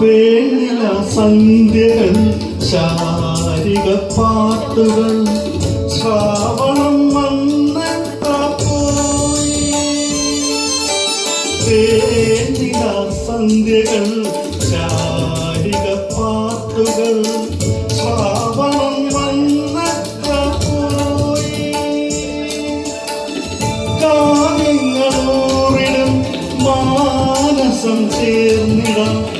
പേരില സന്ധ്യകൾ ശാരിക പാട്ടുകൾ. ശ്രാവണം പേരില സന്ധ്യകൾ ശാരിക പാട്ടുകൾ. ശ്രാവണം വന്നെത്താ പോയി കാവ്യങ്ങളോറിടും മാനസം ചേർന്നിടാം.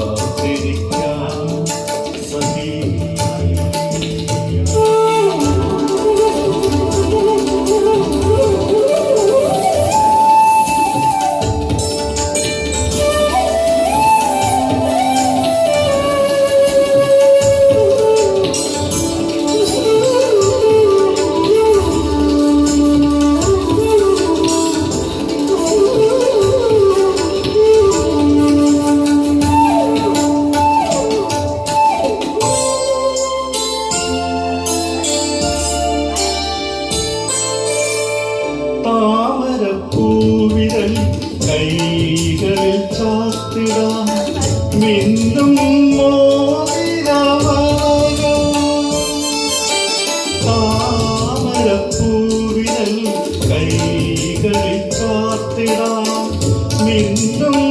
കൈകളിൽ ചാത്തിടാം. മിന്നും താമരപ്പൂവിനൽ കൈകളിൽ ചാത്തിടാം. മിന്നും